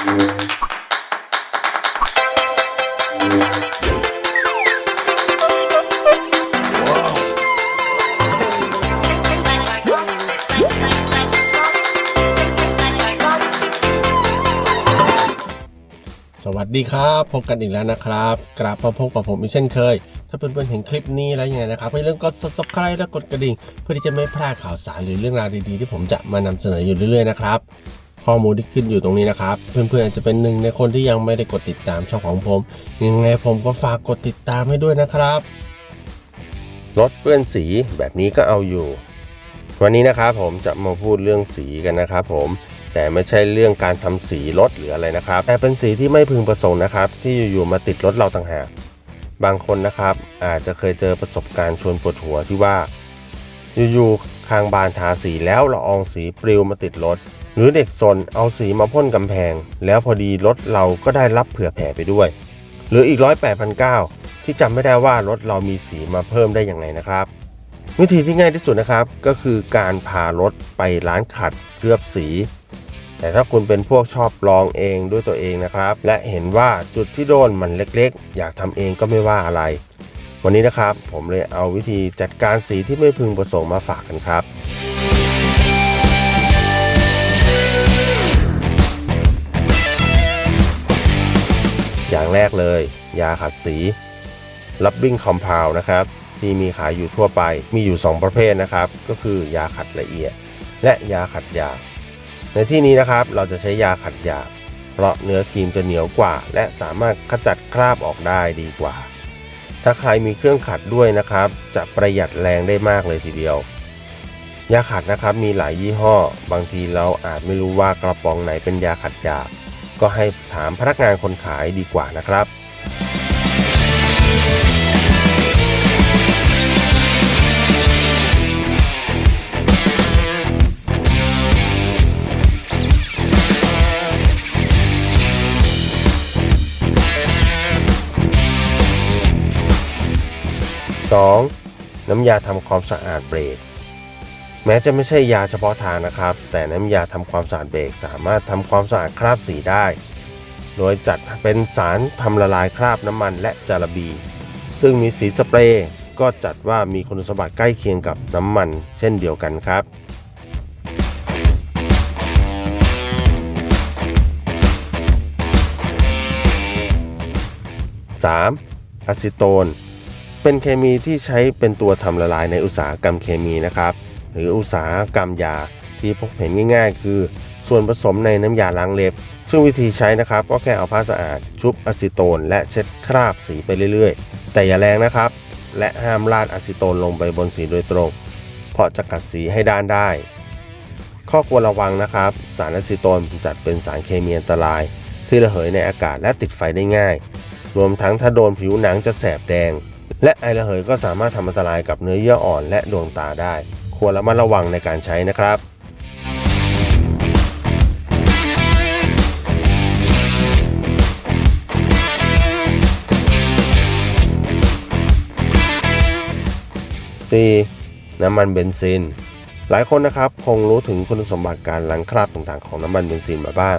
สวัสดีครับ พบกันอีกแล้วนะครับกลับมาพบกับผมอีกเช่นเคย ถ้าเพื่อนๆเห็นคลิปนี้แล้วยังไงนะครับให้เรื่องกด subscribe และกดกระดิ่ง เพื่อที่จะไม่พลาดข่าวสารหรือเรื่องราวดีๆ ที่ผมจะมานำเสนออยู่เรื่อยๆนะครับ ข้อมูลที่ขึ้นอยู่ตรงนี้นะครับ เพื่อนๆอาจจะเป็นหนึ่งในคนที่ยังไม่ได้กดติดตามช่องของผมยังไงผมก็ฝากกดติดตามให้ด้วยนะครับรถเปื้อนสีแบบนี้ก็เอาอยู่ วันนี้นะครับผมจะมาพูดเรื่องสีกันนะครับผมแต่ไม่ใช่เรื่องการทำสีรถหรืออะไรนะครับ แต่เป็นสีที่ไม่พึงประสงค์นะครับ ที่อยู่ๆมาติดรถเราต่างหากบางคนนะครับ อาจจะเคยเจอประสบการณ์ชวนปวดหัวที่ว่า อยู่ๆคางบานทาสีแล้วละอองสีปลิวมาติดรถ หรือเด็กซนเอาสีมาพ่นกำแพง แล้วพอดีรถเราก็ได้รับเผื่อแผ่ไปด้วย หรืออีกร้อยแปดพันเก้าที่จำไม่ได้ว่ารถเรามีสีมาเพิ่มได้ยังไงนะครับ วิธีที่ง่ายที่สุดนะครับ ก็คือการพารถไปร้านขัดเคลือบสี แต่ถ้าคุณเป็นพวกชอบลองเองด้วยตัวเองนะครับ และเห็นว่าจุดที่โดนมันเล็กๆ อยากทำเองก็ไม่ว่าอะไร วันนี้นะครับ ผมเลยเอาวิธีจัดการสีที่ไม่พึงประสงค์มาฝากกันครับ อย่างแรกเลย ยาขัดสี Rubbing Compound นะครับที่มีขายอยู่ทั่วไปมีอยู่ 2 ประเภทนะครับ ก็คือยาขัดละเอียด และยาขัดหยาบในที่นี้นะครับเราจะใช้ยาขัดหยาบเพราะเนื้อครีมจะเหนียวกว่า และสามารถขจัดคราบออกได้ดีกว่า ถ้าใครมีเครื่องขัดด้วยนะครับ จะประหยัดแรงได้มากเลยทีเดียวยาขัดนะครับมีหลายยี่ห้อ บางทีเราอาจไม่รู้ว่ากระป๋องไหนเป็นยาขัดหยาบ ก็ให้ถามพนักงานคนขายดีกว่านะครับ 2. น้ำยาทำความสะอาดเบรก แม้จะไม่ใช่ยาเฉพาะทางนะครับ แต่น้ำยาทำความสะอาดเบรกสามารถทำความสะอาดคราบสีได้ โดยจัดเป็นสารทำละลายคราบน้ำมันและจาระบี ซึ่งมีสีสเปรย์ก็จัดว่ามีคุณสมบัติใกล้เคียงกับน้ำมัน เช่นเดียวกันครับ 3. อะซิโตน เป็นเคมีที่ใช้เป็นตัวทำละลายในอุตสาหกรรมเคมีนะครับ หรืออุตสาหกรรมยาที่พบเห็นง่าย ๆ คือส่วนผสมในน้ำยาล้างเล็บ ซึ่งวิธีใช้นะครับก็แค่เอาผ้าสะอาด ชุบอะซิโตน และเช็ดคราบสีไปเรื่อยๆ แต่อย่าแรงนะครับ และห้ามราดอะซิโตนลงไปบนสีโดยตรง เพราะจะกัดสีให้ด้านได้ ข้อควรระวังนะครับ สารอะซิโตนจัดเป็นสารเคมีอันตราย ที่ระเหยในอากาศและติดไฟได้ง่าย รวมทั้งถ้าโดนผิวหนังจะแสบแดง และไอระเหยก็สามารถทำอันตรายกับเนื้อเยื่ออ่อนและดวงตาได้ ควรระมัดระวังในการใช้นะครับ 4. น้ำมันเบนซิน หลายคนนะครับคงรู้ถึงคุณสมบัติการล้างคราบต่างๆของน้ำมันเบนซินมาบ้าง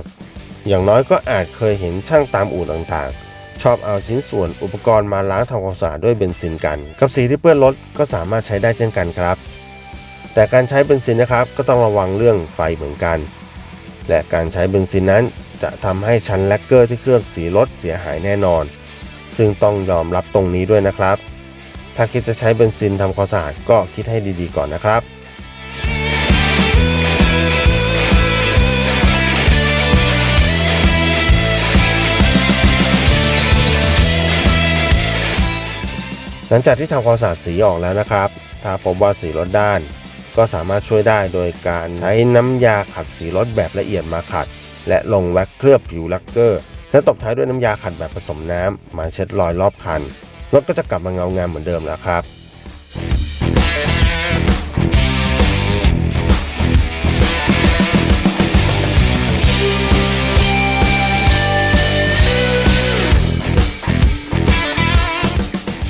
อย่างน้อยก็อาจเคยเห็นช่างตามอู่ต่างๆ ชอบเอาชิ้นส่วนอุปกรณ์มาล้างทำความสะอาดด้วยเบนซินกัน กับสีที่เปื้อนรถก็สามารถใช้ได้เช่นกันครับ แต่การใช้เบนซินนะครับก็ต้องระวังเรื่องไฟเหมือนกัน และการใช้เบนซินนั้นจะทำให้ชั้นแลกเกอร์ที่เคลือบสีรถเสียหายแน่นอน ซึ่งต้องยอมรับตรงนี้ด้วยนะครับ ถ้าคิดจะใช้เบนซินทำความสะอาดก็คิดให้ดีๆก่อนนะครับหลังจากที่ทำความสะอาดสีออกแล้วนะครับถ้าพบว่าสีรถด้าน ก็สามารถช่วยได้โดยการใช้น้ำยาขัดสีรถแบบละเอียดมาขัด และลงแว็กเคลือบผิวลักเกอร์และตบท้ายด้วยน้ำยาขัดแบบผสมน้ำมาเช็ดรอยรอบคันรถก็จะกลับมาเงางามเหมือนเดิมแล้วครับ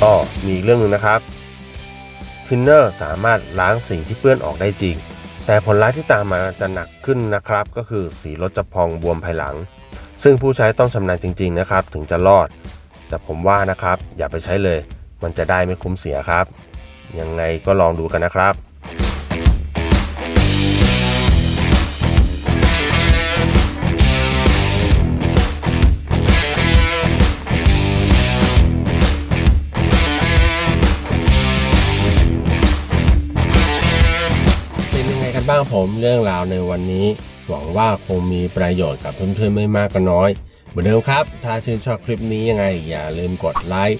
ก็มีอีกเรื่องหนึ่งนะครับ ทินเนอร์สามารถล้างสีที่เปื้อนออกได้จริง แต่ผลลัพธ์ที่ตามมาจะหนักขึ้นนะครับ ก็คือสีรถจะพองบวมภายหลัง ซึ่งผู้ใช้ต้องชำนาญจริง ๆ นะครับ ถึงจะรอด แต่ผมว่านะครับ อย่าไปใช้เลย มันจะได้ไม่คุ้มเสียครับ ยังไงก็ลองดูกันนะครับ กันบ้างผมเรื่องราวในวันนี้ หวังว่าคงมีประโยชน์กับเพื่อนๆไม่มากก็น้อย เหมือนเดิมครับ ถ้าชื่นชอบคลิปนี้ยังไง อย่าลืมกดไลค์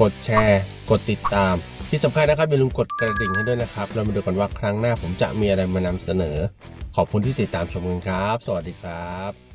กดแชร์ กดติดตาม ที่สำคัญนะครับอย่าลืมกดกระดิ่งให้ด้วยนะครับ เรามาดูกันว่าครั้งหน้าผมจะมีอะไรมานำเสนอ ขอบคุณที่ติดตามชมกันครับ สวัสดีครับ